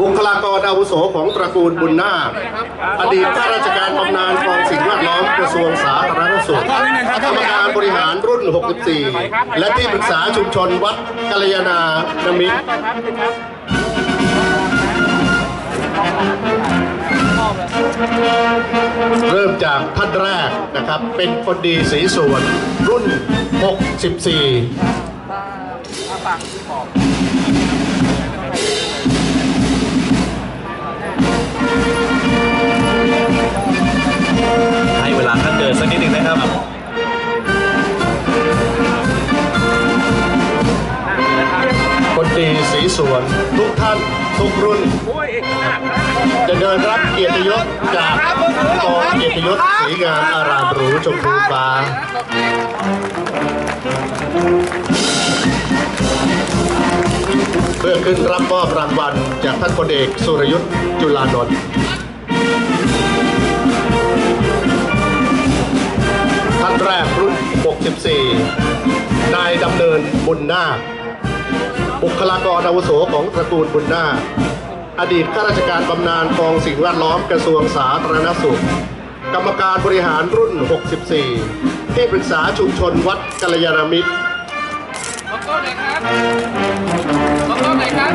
บุคลากรอาวุโสของตระกูลบุญนาคอดีตข้าราชการบำนาญกองสิ่งแวดล้อมกระทรวงสาธารณสุขกรรมการบริหารรุ่น 64 และที่ปรึกษาชุมชนวัดกัลยาณานมิตรเริ่มจากท่านแรกนะครับ เป็นคนดีสีสวนรุ่น 64 ห้เวลาท่านเดินสักนิดหนึ่งนะครับคนดีสีสวนทุกท่านทุกรุ่น จะเดินรับเกียรติยศจากกองเกียรติยศสีงามอารามหรูชมพูฟ้าเพื่อขึ้นรับมอบรางวัลจากท่านพลเอกสุรยุทธ์จุลานนท์ แรกรุ่น 64 นายดำเนินบุญนาคบุคลากรอาวุโสของตระกูลบุญนาคอดีตข้าราชการบำนาญกองสิ่งแวดล้อมกระทรวงสาธารณสุข กรรมการบริหารรุ่น 64 ที่ปรึกษาชุมชนวัดกัลยาณมิตรขอโทษหน่อยครับขอโทษหน่อยครับ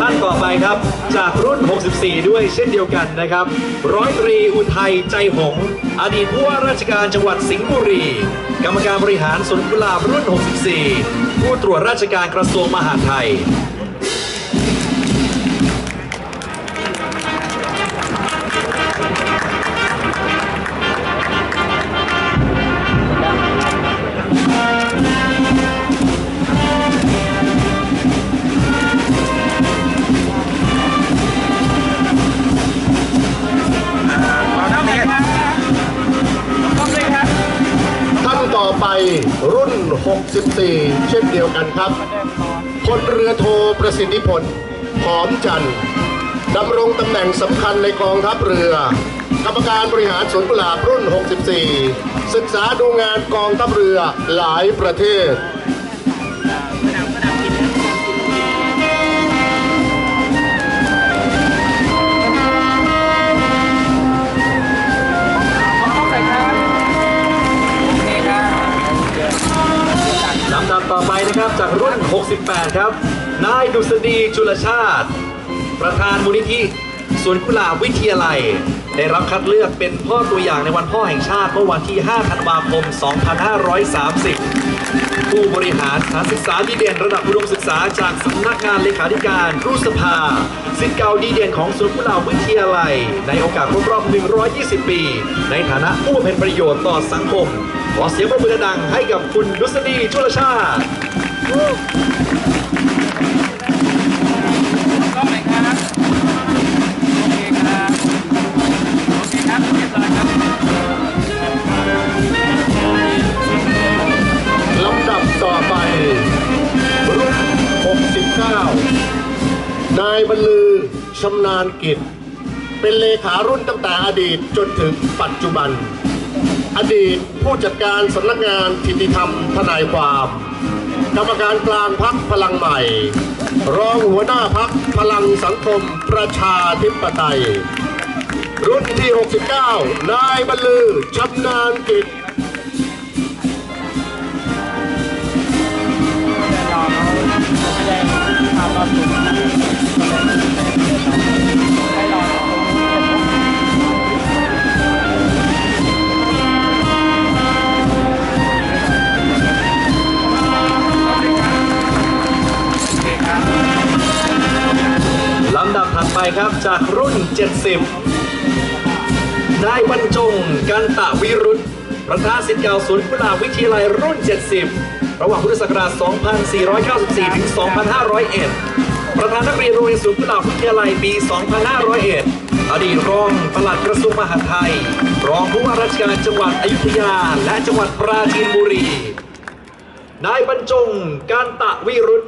ท่านต่อไปครับ จากรุ่น 64 ด้วยเช่นเดียวกันนะครับ ร้อยตรีอุทัยใจหงส์อดีตผู้ว่าราชการจังหวัดสิงห์บุรี กรรมการบริหารสวนกุหลาบรุ่น 64 ผู้ตรวจราชการกระทรวงมหาดไทย 64 เช่นเดียวกันครับพลเรือโทประสิทธิพลหอมจันทร์ดำรงตำแหน่งสำคัญในกองทัพเรือ กรรมการบริหารสวนกุหลาบรุ่น 64 ศึกษาดูงานกองทัพเรือหลายประเทศ นะครับจากรุ่น 68 ครับ นายดุษฎีจุลชาติ ประธานมูลนิธิสวนกุหลาบวิทยาลัย ได้รับคัดเลือกเป็นพ่อตัวอย่างในวันพ่อแห่งชาติเมื่อวันที่ 5 ธันวาคม 2530 ผู้บริหารสถานศึกษาดีเด่นระดับอุดมศึกษาจากสำนักงานเลขาธิการรูสภาสิทธิ์เก่าดีเด่นของสวนกุหลาบวิทยาลัย ในโอกาสครบรอบ 120 ปี ในฐานะผู้เพ็ญประโยชน์ต่อสังคม ขอเสียงปรบมือดังให้กับคุณดุษฎีจุลชาติ ลำดับต่อไป รุ่น 69 นายบรรลือชำนาญกิจ เป็นเลขารุ่นตั้งแต่อดีตจนถึงปัจจุบัน อดีตผู้จัดการสำนักงานทิติธรรมทนายความ กรรมการกลางพักพลังใหม่ รองหัวหน้าพักพลังสังคมประชาธิปไตย รุ่นที่ 69 นายบรรลือชำนาญกิจล ไปครับจากรุ่น 70นายบรรจงกันตะวิรุธประธานสิทธิ์เก่าศูนย์กุหลาบวิทยาลัยรุ่น 70 ระหว่างพุทธศักราช 2494 ถึง 2501 ประธานนักเรียนโรงเรียนศูนย์กุหลาบวิทยาลัยปี 2501 อดีตรองปลัดกระทรวงมหาดไทย รองผู้ว่าราชการจังหวัดอยุธยา และจังหวัดปราจีนบุรี นายบรรจงกันตะวิรุธ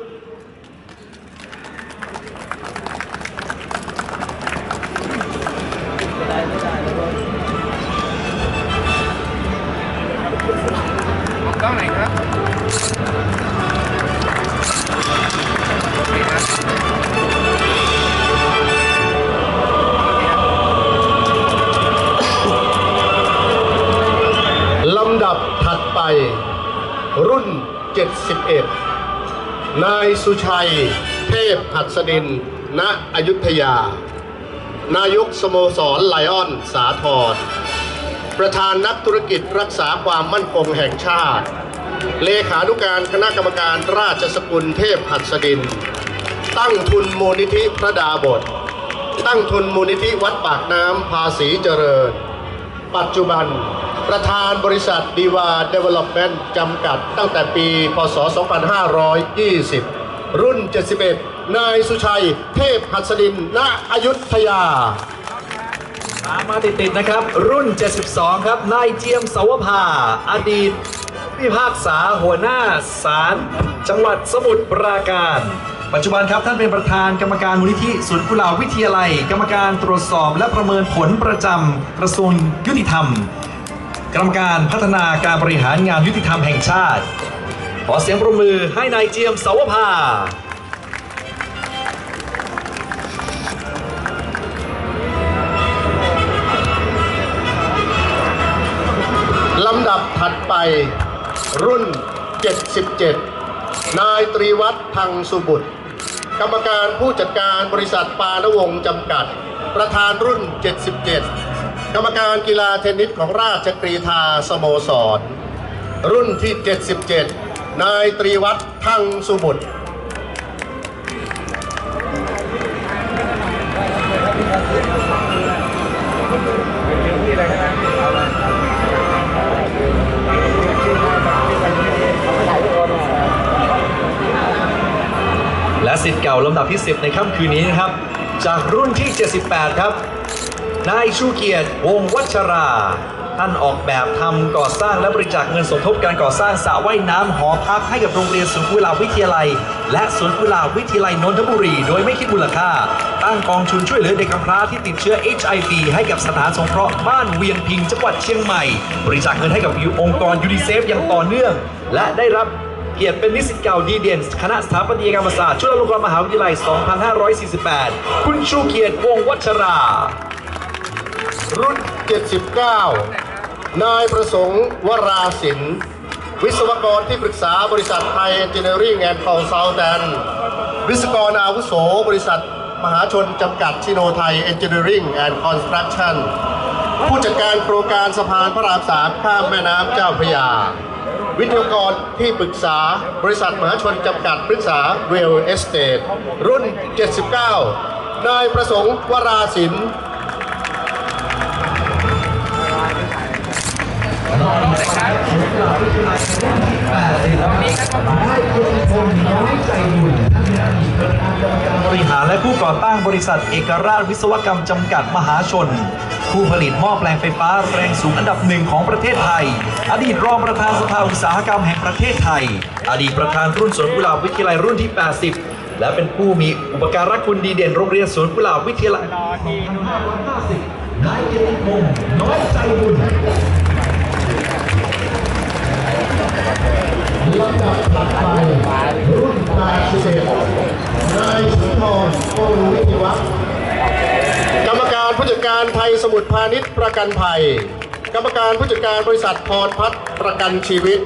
ลำดับถัดไป รุ่น 71 นายสุชัย เทพหัสดิน ณ อยุธยา นายกสโมสรไลออนสาทรประธานนักธุรกิจรักษาความมั่นคงแห่งชาติ เลขานุการคณะกรรมการราชสกุลเทพหัสดิน ตั้งทุนมูลนิธิพระดาบท ตั้งทุนมูลนิธิวัดปากน้ำภาษีเจริญ ปัจจุบัน ประธานบริษัทดีวาเดเวล็อปเมนต์จำกัดตั้งแต่ปี พศ 2520 รุ่น 71 นายสุชัย เทพหัสดิน ณ อยุธยา ตามมาติดๆนะครับ รุ่น 72 ครับ นายเจียมสาวภา อดีตพิพากษาหัวหน้าศาลจังหวัดสมุทรปราการ ปัจจุบันครับท่านเป็นประธานกรรมการมูลนิธิสวนย์กุหลาบวิทยาลัย กรรมการตรวจสอบและประเมินผลประจำกระทรวงยุติธรรม กรรมการพัฒนาการบริหารงานยุติธรรมแห่งชาติ ขอเสียงปรบมือให้นายเจียมสาวภา ลำดับถัดไปรุ่น 77 นายตรีวัฒน์พังสุบุตร กรรมการผู้จัดการบริษัทปานวงจำกัด ประธานรุ่น 77 กรรมการกีฬาเทนนิสของราชกรีธาสโมสร รุ่นที่ 77 นายตรีวัฒน์พังสุบุตร และสิทธิ์เก่าลำดับที่ 10 ในค่ำคืนนี้นะครับ จากรุ่นที่ 78 ครับนายชูเกียรติวงศ์วัชรา ท่านออกแบบทำก่อสร้างและบริจาคเงินสมทบการก่อสร้างสระว่ายน้ำหอพักให้กับโรงเรียนสวนกุหลาบวิทยาลัย และสวนกุหลาบวิทยาลัยนนทบุรี โดยไม่คิดมูลค่า ตั้งกองทุนช่วยเหลือเด็กกำพร้าที่ติดเชื้อ HIV ให้กับสถานสงเคราะห์บ้านเวียงพิงจังหวัดเชียงใหม่ บริจาคเงินให้กับองค์กรยูนิเซฟอย่างต่อเนื่อง และได้รับ เกียรติเป็นนิสิตเก่าดีเด่นคณะสถาปัตยกรรมศาสตร์จุฬาลงกรณ์มหาวิทยาลัย 2548 คุณชูเกียรติวงวัชรา รุ่น 79 นายประสงค์วราสินวิศวกรที่ปรึกษาบริษัทไทยเอนจิเนียริ่งแอนด์คอนซัลแทนวิศวกรอาวุโส บริษัท มหาชนจำกัดชิโนไทยเอนจิเนียริ่งแอนด์คอนสตรักชั่นผู้จัดการโครงการสะพานพระรามสามข้ามแม่น้ำเจ้าพระยา วิทยากรที่ปรึกษาบริษัทมหาชนจำกัดปรึกษาเวลเอสเตทรุ่น 79 นายประสงค์วราสินบริหารและผู้ก่อตั้งบริษัทเอกราชวิศวกรรมจำกัดมหาชน ผู้ผลิตหม้อแปลงไฟฟ้าแรงสูงอันดับหนึ่งของประเทศไทย อดีตรองประธานสภาอุตสาหกรรมแห่งประเทศไทย อดีตประธานรุ่นสวนกุหลาบวิทยาลัยรุ่นที่ 80 และเป็นผู้มีอุปการะคุณดีเด่นโรงเรียนสวนกุหลาบวิทยาลัยนายเกียรติพงศ์น้อยใจบุญลำดับถัดไปรุ่นนายสุเชนายสุนทรโอรุวิทยวัฒน์ การผู้จัดการไทยสมุทรพาณิชย์ประกันภัย กรรมการผู้จัดการบริษัทพรพัฒน์ประกันชีวิต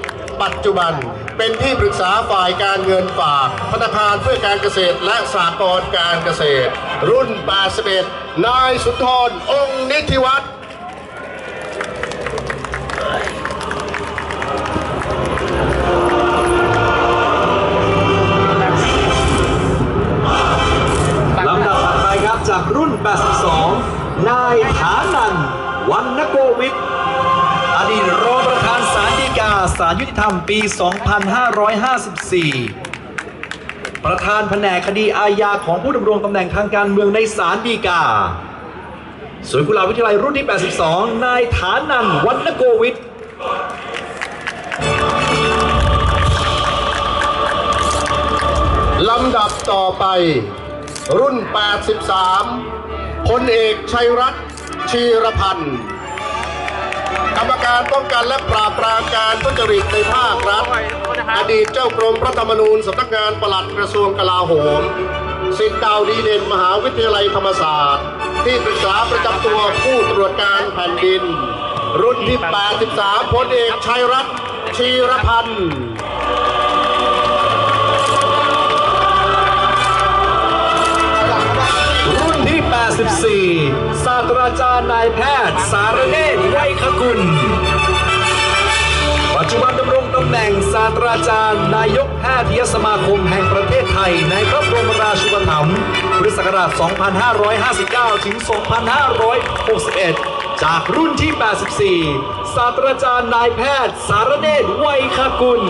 ปัจจุบัน เป็นที่ปรึกษาฝ่ายการเงินฝากธนาคารเพื่อการเกษตรและสหกรณ์การเกษตร รุ่น 81 นายสุนทร องค์นิธิวัฒน์ลำดับถัดไปครับจากรุ่น 82 นายฐานันวันนโกวิทย์อดีตรองประธานศาลฎีกาศาลยุติธรรมปี 2554 ประธานแผนกคดีอาญาของผู้ดำรงตำแหน่งทางการเมืองในศาลฎีกาสวนกุหลาบวิทยาลัยรุ่นที่ 82 นายฐานันวันนโกวิทย์ลำดับต่อไปรุ่น 83 พลเอกชัยรัตน์ชีรพันธ์ กรรมการป้องกันและปราบปรามการทุจริตในภาครัฐ อดีตเจ้ากรมพระธรรมนูญสำนักงานปลัดกระทรวงกลาโหมสิทธิ์เก่าดีเด่นมหาวิทยาลัยธรรมศาสตร์ ที่ปรึกษาประจำตัวผู้ตรวจการแผ่นดิน รุ่นที่ 83พลเอกชัยรัตน์ชีรพันธ์ 64 ศาสตราจารย์นายแพทย์ สารเนศไวยขกุล ปัจจุบันดำรงตำแหน่งศาสตราจารย์ นายกแพทยสมาคมแห่งประเทศไทย ในพระบรมราชูปถัมภ์พุทธศักราช 2559 ถึง 2561 จากรุ่นที่ 84 ศาสตราจารย์นายแพทย์ สารเนศไวยขกุล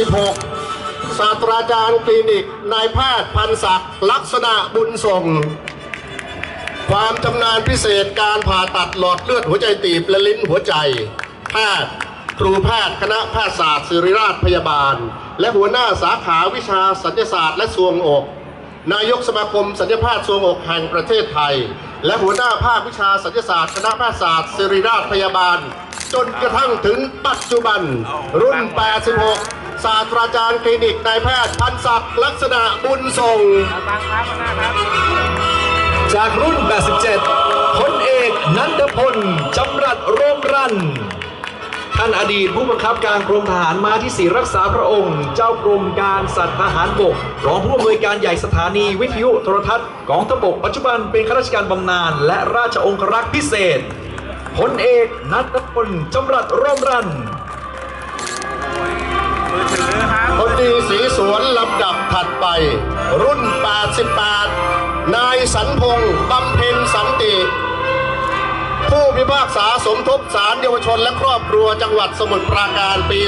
86ศาสตราจารย์คลินิก นายแพทย์พันศักดิ์ลักษณะบุญส่ง ความชำนาญพิเศษการผ่าตัดหลอดเลือดหัวใจตีบและลิ้นหัวใจ แพทย์ครูแพทย์คณะแพทยศาสตร์ศิริราชพยาบาล และหัวหน้าสาขาวิชาสัญญศาสตร์และทรวงอก นายกสมาคมสัญญแพทย์ทรวงอกแห่งประเทศไทย และหัวหน้าภาควิชาสัญญศาสตร์คณะแพทยศาสตร์ศิริราชพยาบาล จนกระทั่งถึงปัจจุบันรุ่น 86 ศาสตราจารย์คลินิกนายแพทย์พันศักดิ์ลักษณะบุญส่งเอาตังครับข้างหน้าครับจากรุ่น 87พลเอกนันทพลจำรัดโรมรัน ท่านอดีตผู้บังคับการกรมทหารมาที่สี่รักษาพระองค์ เจ้ากรมการสัตว์ทหารบก รองผู้อำนวยการใหญ่สถานีวิทยุโทรทัศน์กองทัพบกปัจจุบันเป็นข้าราชการบำนาญและราชองครักษ์พิเศษพลเอกนัทพลจำรัดโรมรัน มือถือครับคนดีสีสวนลำดับถัดไป รุ่น 88 นายสันพงษ์บำเพ็ญสันติ ผู้พิพากษาสมทบสารเยาวชนและครอบครัวจังหวัดสมุทรปราการปี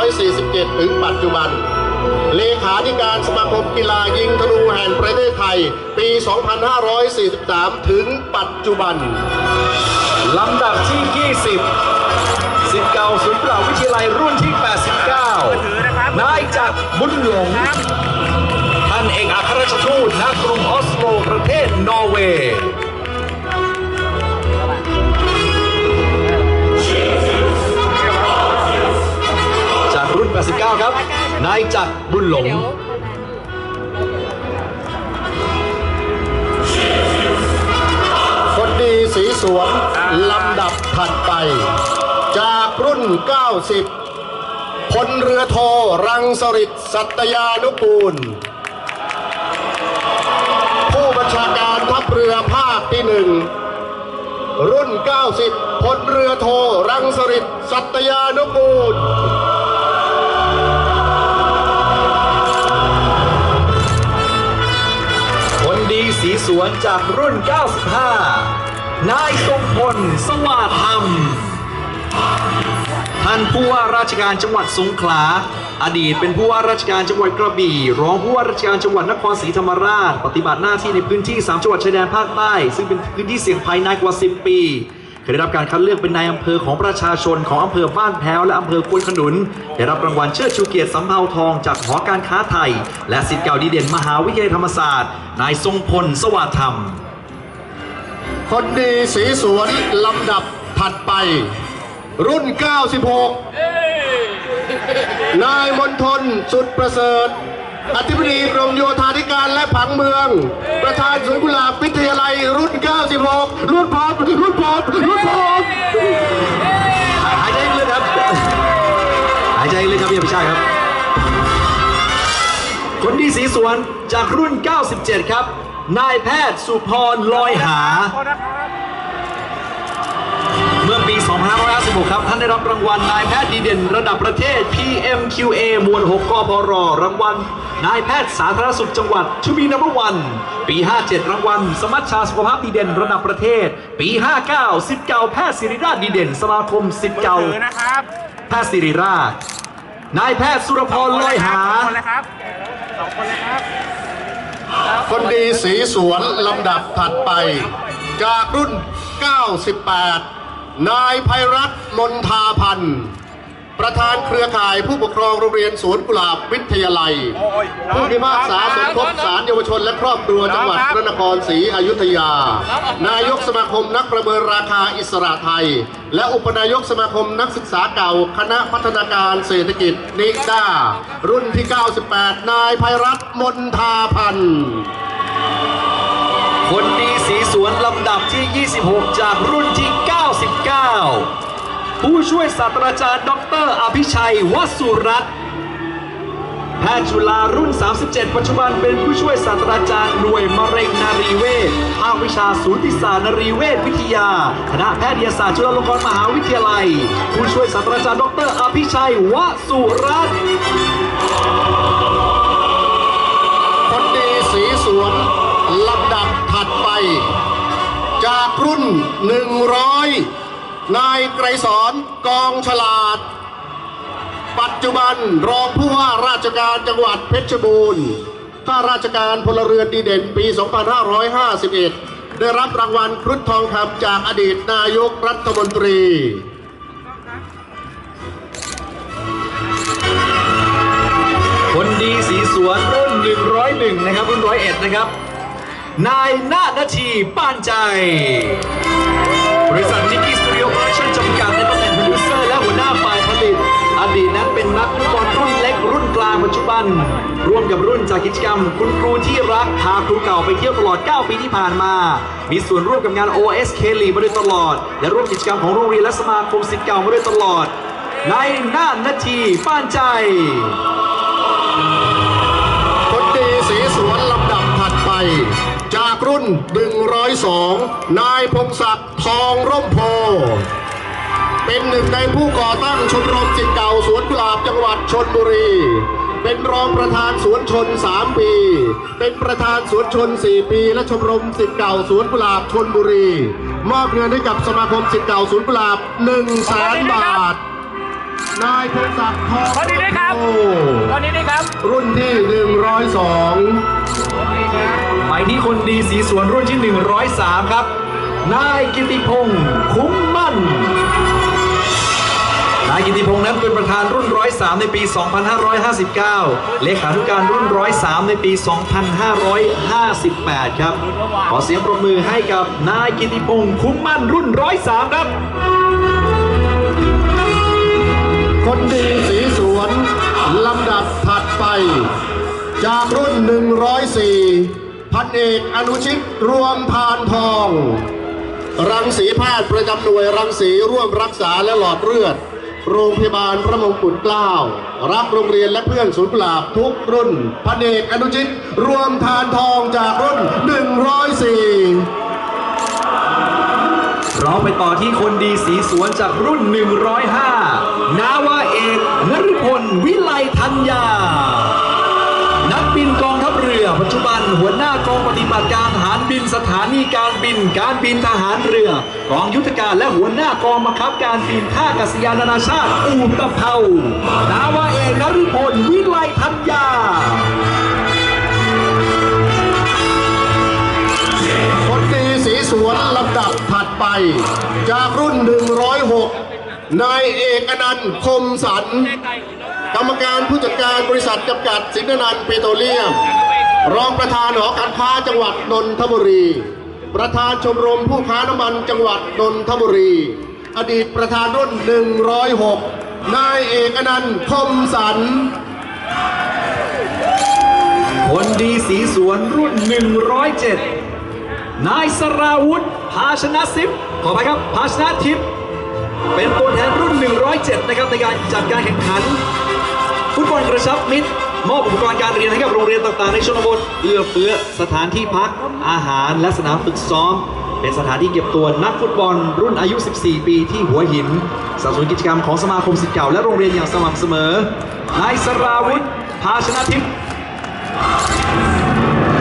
2547 ถึงปัจจุบัน เลขาธิการสมาคมกีฬายิงธนูแห่งประเทศไทย ปี 2543 ถึงปัจจุบันลำดับที่ 20 สิทธิ์เก่าศูนย์เปล่าวิทยาลัยรุ่นที่ถือนะครับ89 นายจักรบุญหลงครับท่านเอกอัครราชทูตณกรุงออสโลประเทศนอร์เวย์จากรุ่น 89 ครับ นายจักรบุญหลงคนดีสีสวนลำดับถัดไป จากรุ่น 90 พลเรือโทรังสริตสัตยานุกูล ผู้บัญชาการทัพเรือภาคที่หนึ่งรุ่น 90 พลเรือโทรังสริตสัตยานุกูลคนดีสีสวนจากรุ่น 95 นายทรงพลสวัสดิ์ธรรม ท่านผู้ว่าราชการจังหวัดสงขลา อดีตเป็นผู้ว่าราชการจังหวัดกระบี่ รองผู้ว่าราชการจังหวัดนครศรีธรรมราช ปฏิบัติหน้าที่ในพื้นที่ 3 จังหวัดชายแดนภาคใต้ ซึ่งเป็นพื้นที่เสี่ยงภัยนานกว่า 10 ปีเคยได้รับการคัดเลือกเป็นนายอำเภอของประชาชนของอำเภอบ้านแพ้วและอำเภอควนขนุน ได้รับรางวัลเชิดชูเกียรติสำเภาทองจากหอการค้าไทย และสิทธิ์เก่าดีเด่นมหาวิทยาลัยธรรมศาสตร์ นายทรงพลสวัสดิ์ธรรม คนดีสีสวนลำดับถัดไป รุ่น 96 นายมณฑลสุดประเสริฐ อธิบดีกรมโยธาธิการและผังเมือง ประธานสวนกุหลาบวิทยาลัย รุ่น 96 รุ่นพอมรุ่นพอมรุ่นพอมหายใจลึกครับ หายใจลึกครับพี่อภิชาติครับ คนดีสีสวนจากรุ่น 97 ครับ นายแพทย์สุพรลอยหา 2556ครับ ท่านได้รับรางวัลนายแพทย์ดีเด่นระดับประเทศ PMQA มวล 6กพรรางวัลนายแพทย์สาธารณสุขจังหวัดชูบีนัมเบอร์วันปี 57 รางวัล สมัชชาสุขภาพดีเด่นระดับประเทศ ปี 59สิทธิ์เก่าแพทย์ศิริราชดีเด่น สมาคมสิทธิ์เก่าถือนะครับแพทย์ศิริราช นายแพทย์สุรพรลอยหาสองคนเลยครับสองคนเลยครับคนดีสีสวนลำดับถัดไป จากรุ่น 98 นายภัยรัตน์มนทาพันธ์ ประธานเครือข่ายผู้ปกครองโรงเรียนสวนกุหลาบวิทยาลัยโอ้ยผู้พิพากษาสมทบสารเยาวชนและครอบครัวจังหวัดพระนครศรีอยุธยา นายกสมาคมนักประเมินราคาอิสระไทย และอุปนายกสมาคมนักศึกษาเก่า คณะพัฒนาการเศรษฐกิจนิด้า รุ่นที่ 98 นายภัยรัตน์มนทาพันธ์ คนดีสีส วนลำดับที่ 26 จากรุ่นที่ 99 ผู้ช่วยศาสตราจารย์ ดร อภิชัยวสุรัตน์แพทย์จุฬารุ่น 37 ปัจจุบันเป็นผู้ช่วยศาสตราจารย์หน่วยมะเร็งนารีเวชภาควิชาสูติศาสตร์นรีเวชวิทยา คณะแพทยศาสตร์จุฬาลงกรณ์มหาวิทยาลัย ผู้ช่วยศาสตราจารย์ ดร อภิชัยวสุรัตน์ รุ่น 100 นายไกรสอนกองฉลาด ปัจจุบันรองผู้ว่าราชการจังหวัดเพชรบูรณ์ข้าราชการพลเรือนดีเด่นปี 2551 ได้รับรางวัลครุฑทองคำจากอดีตนายกรัฐมนตรีคนดีสีสวนรุ่น 101 นะครับรุ่น 101 นะครับ นายนาฏนาทีป้านใจ บริษัทนิกกี้สตูดิโอโปรดักชั่นจำกัดในตำแหน่งโปรดิวเซอร์และหัวหน้าฝ่ายผลิต อดีตนั้นเป็นนักฟุตบอลรุ่นเล็กรุ่นกลางปัจจุบัน ร่วมกับรุ่นจากกิจกรรม คุณครูที่รัก พาครูเก่าไปเที่ยวตลอด 9 ปีที่ผ่านมา มีส่วนร่วมกับงาน OSK ลีมาโดยตลอด และร่วมกิจกรรมของโรงเรียนและสมาคมศิษย์เก่ามาโดยตลอดนายนานาทีป้านใจคนดีสีสวนลำดับถัดไป จากรุ่น 102 นายพงศักดิ์ทองร่มโพ เป็นหนึ่งในผู้ก่อตั้งชมรมจิตเก่าสวนกุหลาบจังหวัดชนบุรี เป็นรองประธานสวนชน 3 ปี เป็นประธานสวนชน 4 ปี และชมรมสิทธิ์เก่าสวนกุหลาบชนบุรี มอบเงินให้กับสมาคมสิทธิ์เก่าสวนกุหลาบ1แสนบาท นายพงศักดิ์ทองตอนนี้ด้วยครับ โอ้ตอนนี้นี่ครับ รุ่นที่ 102 ไปที่คนดีสีสวนรุ่นที่ 103 ครับ นายกิติพงศ์คุ้มมั่น นายกิติพงศ์นั้นเป็นประธานรุ่น 103 ในปี 2559 เลขาธิการรุ่น 103 ในปี 2558 ครับ ขอเสียงปรบมือให้กับนายกิติพงศ์คุ้มมั่นรุ่น 103 ครับ คนดีสีสวนลำดับถัดไป จากรุ่น 104 พันเอกอนุชิตรวมทานทอง รังสีแพทย์ประจำหน่วยรังสีร่วมรักษาและหลอดเลือด โรงพยาบาลพระมงกุฎเกล้า รักโรงเรียนและเพื่อนศูนย์กุหลาบทุกรุ่น พันเอกอนุชิตรวมทานทองจากรุ่น 104เราไปต่อที่คนดีสีสวนจากรุ่น 105 นาวา วิไลธัญญา นักบินกองทัพเรือ ปัจจุบันหัวหน้ากองปฏิบัติการทหารบินสถานีการบิน การบินทหารเรือกองยุทธการและหัวหน้ากองบังคับการบินท่าอากาศยานนานาชาติอู่ตะเภานาวาเอกนฤพลวิไลธัญญาคนดีสีสวนลำดับถัดไป จากรุ่น 106นายเอกอนันต์คมสัน กรรมการผู้จัดการบริษัทจำกัดสินนันเปโตรเลียม รองประธานหอการค้าจังหวัดนนทบุรี ประธานชมรมผู้ค้าน้ำมันจังหวัดนนทบุรี อดีตประธานรุ่น 106 นายเอกอนันต์คมสันคนดีสีสวนรุ่น 107 นายสราวุธภาชนะซิปขอไปครับภาชนะทิพย์เป็นตัวแทนรุ่น 107 นะครับในการจัดการแข่งขัน ฟุตบอลกระชับมิตรมอบอุปกรณ์การเรียนให้กับโรงเรียนต่างๆในชนบทเอื้อเฟื้อสถานที่พัก อาหารและสนามฝึกซ้อม เป็นสถานที่เก็บตัวนักฟุตบอลรุ่นอายุ 14 ปีที่หัวหินสนับสนุนกิจกรรมของสมาคมศิษย์เก่าและโรงเรียนอย่างสม่ำเสมอนายสราวุธภาชนะทิพย์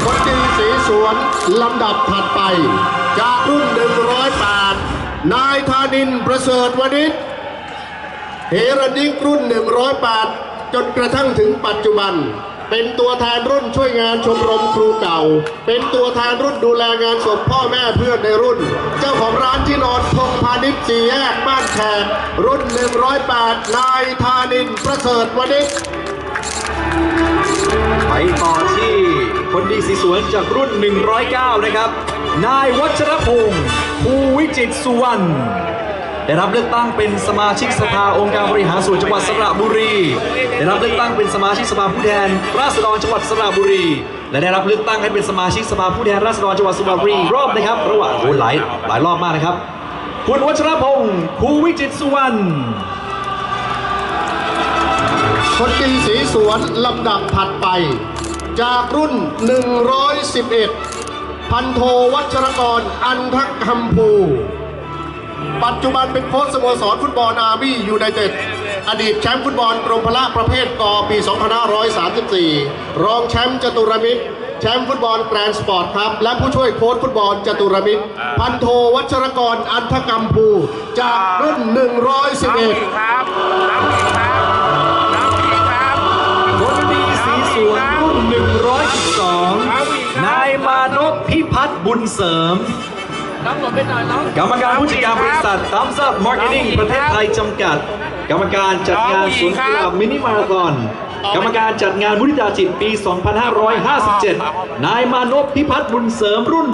คนดีสีสวนลำดับถัดไป จากรุ่น 108 นายธานินประเสริฐวณิชเฮรันยิกรุ่น 108 จนกระทั่งถึงปัจจุบัน เป็นตัวแทนรุ่นช่วยงานชมรมครูเก่า เป็นตัวแทนรุ่นดูแลงานศพพ่อแม่เพื่อนในรุ่น เจ้าของร้านที่นอนพงพาณิชย์สีแยกบ้านแขกรุ่น 108 นายธานินประเสริฐวณิชไปต่อที่คนดีสีสวนจากรุ่น 109 นะครับ นายวัชรพงศ์ภูวิจิตรสุวรรณ ได้รับเลือกตั้งเป็นสมาชิกสภาองค์การบริหารส่วนจังหวัดสระบุรี ได้รับเลือกตั้งเป็นสมาชิกสภาผู้แทน ราษฎรจังหวัดสระบุรี และได้รับเลือกตั้งให้เป็นสมาชิกสภาผู้แทนราษฎรจังหวัดสระบุรีรอบนะครับ ระหว่างโอ้หลายหลายรอบมากนะครับ คุณวัชรพงศ์ภูวิจิตสุวรรณคนดีสีสวนลำดับถัดไป จากรุ่น 111 พันโทวัชรกรอันทักคำภู ปัจจุบันเป็นโค้ชสโมสรฟุตบอลอาร์มี่ยูไนเต็ดอดีตแชมป์ฟุตบอลกรมพละประเภทกปี 2534 รองแชมป์จตุรมิตร แชมป์ฟุตบอลแกรนด์สปอร์ตครับ และผู้ช่วยโค้ชฟุตบอลจตุรมิตร พันโทวัชรกรอันทกรรมภู จากรุ่นน้ำอีก111ครับน้ำอีกครับน้ำอีกครับคนดีสีสวนรุ่น 112 นายมานพพิพัฒน์บุญเสริม กรรมการผู้จัดการบริษัท Thumbs Up Marketing ประเทศไทยจำกัด กรรมการจัดงานสวนกุหลาบมินิมาราธอนกรรมการจัดงานมุทิตาจิตปี 2557 นายมานพพิพัฒน์บุญเสริมรุ่น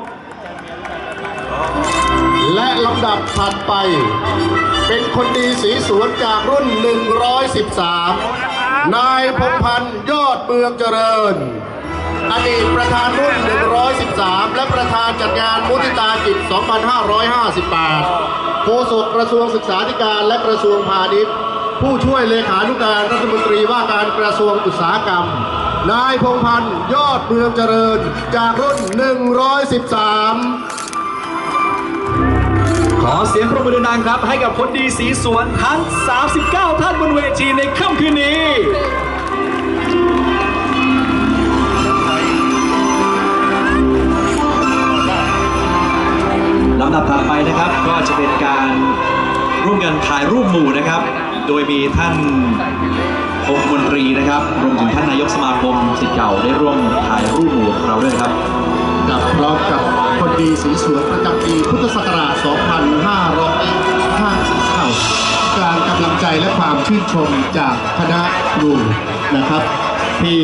112 และลำดับถัดไป เป็นคนดีสีสวนจากรุ่น 113 นายพงพันธ์ยอดเมืองเจริญ อดีตประธานรุ่น 113 และประธานจัดงานมุทิตาจิต 2558 โฆษกกระทรวงศึกษาธิการและกระทรวงพาณิชย์ ผู้ช่วยเลขานุการรัฐมนตรีว่าการกระทรวงอุตสาหกรรม นายพงพันธ์ยอดเมืองเจริญจากรุ่น 113ขอเสียงปรบมือดังครับ ให้กับคนดีสีสวนทั้ง 39 ท่านบนเวทีในค่ำคืนนี้ำดับถัดไปนะครับ ก็จะเป็นการร่วมกันถ่ายรูปหมู่นะครับ โดยมีท่านองคมนตรีนะครับรวมถึงท่านนายกสมาคมสิทธิ์เก่าได้ร่วมถ่ายรูปหมู่กับเราด้วยครับกับพร้อมกับคนดีสีสวนประจำปีพุทธศักราช 2559การกำลังใจและความชื่นชมจากคณะครูนะครับ ที่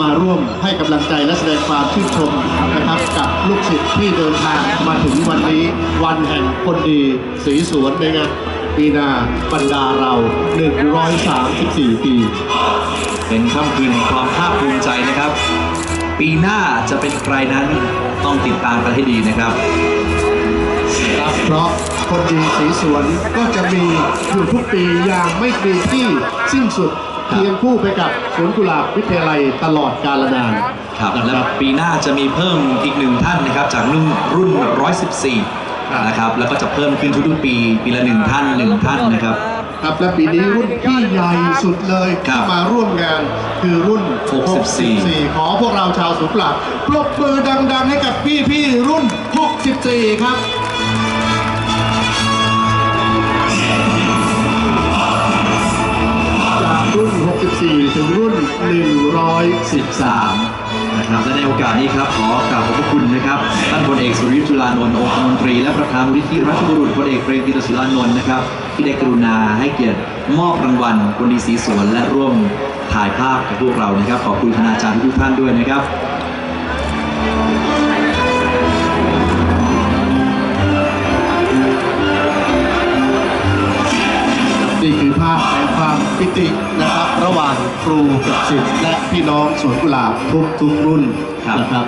มาร่วมให้กำลังใจและแสดงความชื่นชมนะครับ กับลูกศิษย์ที่เดินทางมาถึงวันนี้ วันแห่งคนดีสีสวนในงานปีนาบรรดาเรา 134 ปี เป็นค่ำคืนแห่งความภาคภูมิใจนะครับ ปีหน้าจะเป็นใครนั้นต้องติดตามกันให้ดีนะครับครับเพราะคนดีสีสวนก็จะมีอยู่ทุกปีอย่างไม่มีที่สิ้นสุด เคียงคู่ไปกับสวนกุหลาบวิทยาลัยตลอดกาลนานครับนะและครับปีหน้าจะมีเพิ่มอีกหนึ่งท่านนะครับ จากรุ่นรุ่น 114 นะครับแล้วก็จะเพิ่มขึ้นทุกๆปี ปีละหนึ่งท่านหนึ่งท่านนะครับครับและปีนี้รุ่นที่ใหญ่สุดเลยครัที่บมาร่วมงานคือรุ่น 64 64ขอพวกเราชาวสวนกุหลาบปรบมือดัง ๆ ให้กับพี่ ๆ รุ่น 64 ครับ 113 นะครับและในโอกาสนี้ครับขอกราบขอบพระคุณนะครับท่านพลเอกสุริยุทธ์จุลานนท์องคมนตรี และประธานมูลนิธิรัชบุรุษพลเอกเปรมติรสุรานนท์นะครับที่ได้กรุณาให้เกียรติมอบรางวัลคนดีสีสวนและร่วมถ่ายภาพกับพวกเรานะครับ ขอบคุณคณาจารย์ทุกท่านด้วยนะครับนี่คือภาพแห่งความปิตินะครับ ระหว่างครูกับศิษย์และพี่น้องสวนกุหลาบทุกทุกรุ่นนะครับ